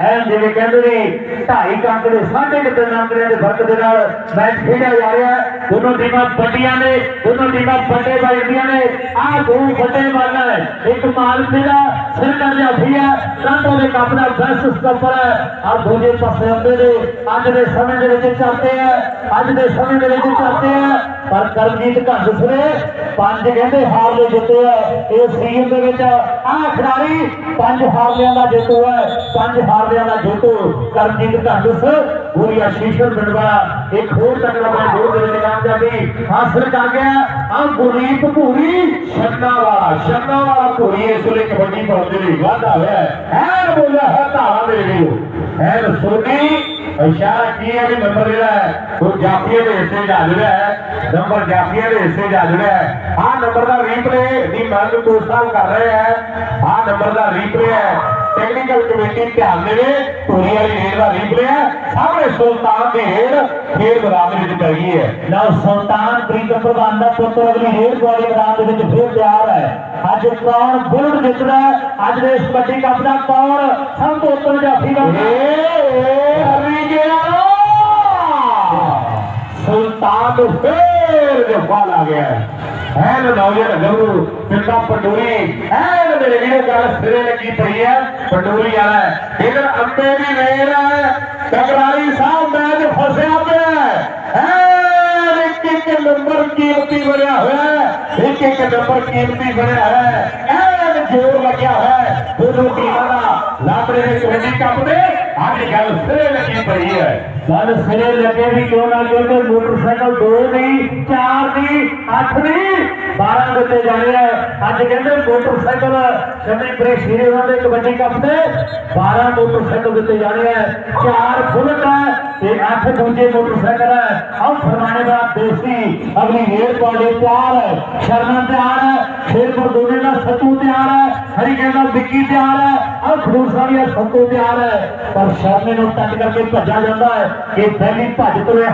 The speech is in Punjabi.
ਐ ਜਿਵੇਂ ਕਹਿੰਦੇ ਨੇ, ਢਾਈ ਕੰਕ ਦੇ ਸਾਢੇ ਕੁ ਤਿੰਨ ਦੇ ਫ਼ਰਕ ਦੇ ਨਾਲ ਮੈਚ ਖੇਡਿਆ ਜਾ ਰਿਹਾ ਦੋਨੋਂ ਟੀਮਾਂ ਵੱਡੀਆਂ ਨੇ, ਦੋਨੋਂ ਟੀਮਾਂ ਵੱਡੇ ਵੱਜਦੀਆਂ ਨੇ। ਆਹ ਦੋ ਵੱਡੇ ਵੱਲ ਹੈ ਇੱਕ ਮਾਲਪੇ ਦਾ ਸਿਰਕਰ ਜਾਫੀ ਹੈ ਰਾਂਡੋ ਦੇ ਕੱਪ ਦਾ ਬੈਸਟ ਸਟੰਪਰ ਹੈ। ਆ ਦੂਜੇ ਪਾਸੇ ਆਉਂਦੇ ਨੇ। ਅੱਜ ਦੇ ਸਮੇਂ ਦੇ ਵਿੱਚ ਚੱਲਦੇ ਆ, ਅੱਜ ਦੇ ਸਮੇਂ ਦੇ ਵਿੱਚ ਚੱਲਦੇ ਆ। ਪਰ ਕਰਮਜੀਤ ਘੰਗਸਰੇ ਪੰਜ ਕਹਿੰਦੇ ਹਾਰ ਜਿੱਤੇ ਆ। ਇਸ ਸੀਜ਼ਨ ਦੇ ਵਿੱਚ ਆਹ ਖਿਡਾਰੀ, ਪੰਜ ਹਾਰਲਿਆਂ ਦਾ ਜੇਤੂ ਹੈ ਪੰਜ ਹਾਰਲਿਆਂ ਦਾ ਜੇਤੂ ਕਰਮਜੀਤ ਘੰਗਸ ਪੂਰੀਆ ਸ਼ੀਸ਼ਰ ਬਿੰਦਵਾ ਇੱਕ ਹੋਰ ਤਕੜਾ ਬਣਾ ਦੋ ਦੇ ਵਿੱਚ ਕਾਮਯਾਬੀ ਹਾਸਲ ਕਰ ਗਿਆ। ਆ ਗੁਰੀਪ ਭੂਰੀ ਛੰਨਾ ਵਾਲਾ ਛੰਨਾ ਵਾਲਾ ਭੂਰੀ ਇਸ ਵੇਲੇ ਕਬੱਡੀ ਪਾਉਣ ਦੇ ਲਈ ਵਾਧਾ ਹੋਇਆ। ਹੈ ਐਨ ਬੋਲਿਆ ਹੈ, ਧਾਰਾ ਦੇ ਵੀਡੀਓ ਐਨ ਸੋਨੀ ਇਸ਼ਾਰਾ ਕੀ ਹੈ? ਵੀ ਨੰਬਰ ਜਿਹੜਾ ਹੈ, ਉਹ ਜਾਫੀਏ ਦੇ ਹਿੱਸੇ ਜਾ ਜੁੜਿਆ ਹੈ। ਨੰਬਰ ਜਾਫੀਏ ਦੇ ਹਿੱਸੇ ਜਾ ਜੁੜਿਆ ਹੈ। ਆਹ ਨੰਬਰ ਦਾ ਰੀਪਲੇ ਦੀ ਮੰਗ ਦੋ ਕਰ ਰਹੇ ਹੈ। ਆਹ ਨੰਬਰ ਦਾ ਰੀਪਲੇ ਹੈ। ਟੈਕਨੀਕਲ ਕਮੇਟੀ ਧਿਆਨ ਦੇਵੇ, ਧੋਰੀ ਵਾਲੀ ਰੀਪਲੇ ਹੈ ਸਾਹਮਣੇ ਸੁਲਤਾਨ ਦੀ ਰੇਡ ਖੇਡ ਮੈਦਾਨ ਦੇ ਵਿੱਚ ਪੈ ਗਈ ਹੈ। ਨਾ ਸੁਲਤਾਨ ਪ੍ਰੀਤ ਪ੍ਰਧਾਨ ਦਾ ਪੁੱਤਰ ਅਗਲੀ ਰੇਡ ਵਾਲੀ ਮੈਦਾਨ ਦੇ ਵਿੱਚ ਫਿਰ ਤਿਆਰ ਹੈ। ਅੱਜ ਕੌਣ ਬੁਲਟ ਜਿੱਤਦਾ? ਹੈ? ਅੱਜ ਦੇ ਇਸ ਵੱਡੀ ਕੱਪ ਦਾ ਕੌਣ ਸਭ ਤੋਂ ਉੱਤਮ ਜਾਫੀ ਦਾ? ਹਰੀ ਗਿਆ ਸੁਲਤਾਨ ਫੇਰ ਜਫਾਲ ਆ ਗਿਆ। ਹੈ ਨੌਜਵਾਨ ਗੱਭਰੂ ਪਿੰਡਾ ਪੰਡੂਰੀ, ਐਨ ਮੇਰੇ ਵੀਰੇ ਗੱਲ ਸਿਰੇ ਲੱਗੀ ਪਈ ਹੈ ਪੰਡੂਰੀ ਵਾਲਾ। ਇਧਰ ਅੰਬੇ ਦੀ ਵੇਰ ਹੈ ਕਗਰਾਲੀ ਸਾਹਿਬ ਮੈਚ ਫਸਿਆ ਪਿਆ। ਐਨ ਇੱਕ ਇੱਕ ਨੰਬਰ ਕੀਮਤੀ ਬਣਿਆ ਹੋਇਆ ਇੱਕ ਇੱਕ ਨੰਬਰ ਕੀਮਤੀ ਬਣਿਆ ਹੈ। ਐਨ ਜੋਰ ਲੱਗਿਆ ਹੋਇਆ ਦੋਨੋਂ ਟੀਮਾਂ ਦਾ ਲਾਬਰੇ ਦੇ ਕਬੱਡੀ ਕੱਪ ਦੇ ਅੱਜ ਗੱਲ ਸਿਰੇ ਲੱਗੀ ਪਈ ਹੈ। ਗੱਲ ਸਿਰੇ ਲੱਗੇ ਵੀ ਕਿਉਂ ਨਾ ਕਿਉਂਕਿ ਮੋਟਰਸਾਈਕਲ ਦੋ ਨਹੀਂ ਚਾਰ ਨਹੀਂ ਅੱਠ ਨਹੀਂ 12 ਦਿੱਤੇ ਜਾਣੇ ਆ ਅੱਜ ਕਹਿੰਦੇ ਮੋਟਰਸਾਈਕਲ ਸ਼ਮੀ ਬ੍ਰੇਸ਼ੀਰੇ ਉਹਨਾਂ ਦੇ ਕਬੱਡੀ ਕੱਪ ਤੇ 12 ਮੋਟਰਸਾਈਕਲ ਦਿੱਤੇ ਜਾਣੇ ਆ ਚਾਰ ਬੁਲਟ ਹੈ ਤੇ ਅੱਠ ਦੂਜੇ ਮੋਟਰਸਾਈਕਲ ਹੈ। ਆਹ ਫਰਮਾਨੇ ਦਾ ਦੇਸੀ ਅਗਲੀ ਰੇਡ ਪਾਰਟੀ ਤਿਆਰ ਹੈ। ਸ਼ਰਮਾ ਤਿਆਰ ਹੈ। ਸ਼ੇਰਪੁਰ ਦੋਨੇ ਦਾ ਤਿਆਰ ਹੈ ਹਰੀ ਕਹਿੰਦਾ ਵਿੱਕੀ ਤਿਆਰ ਹੈ, ਆਹ ਖਡੂਰ ਸਾਹਿਬ ਤੋਂ ਤਿਆਰ ਹੈ। ਪਰ ਸ਼ਰਮੇ ਨੂੰ ਟੱਚ ਕਰਕੇ ਭੱਜਾ ਜਾਂਦਾ ਹੈ ਇਹ ਪਹਿਲੀ ਭੱਜ ਤੋਂ ਇਹ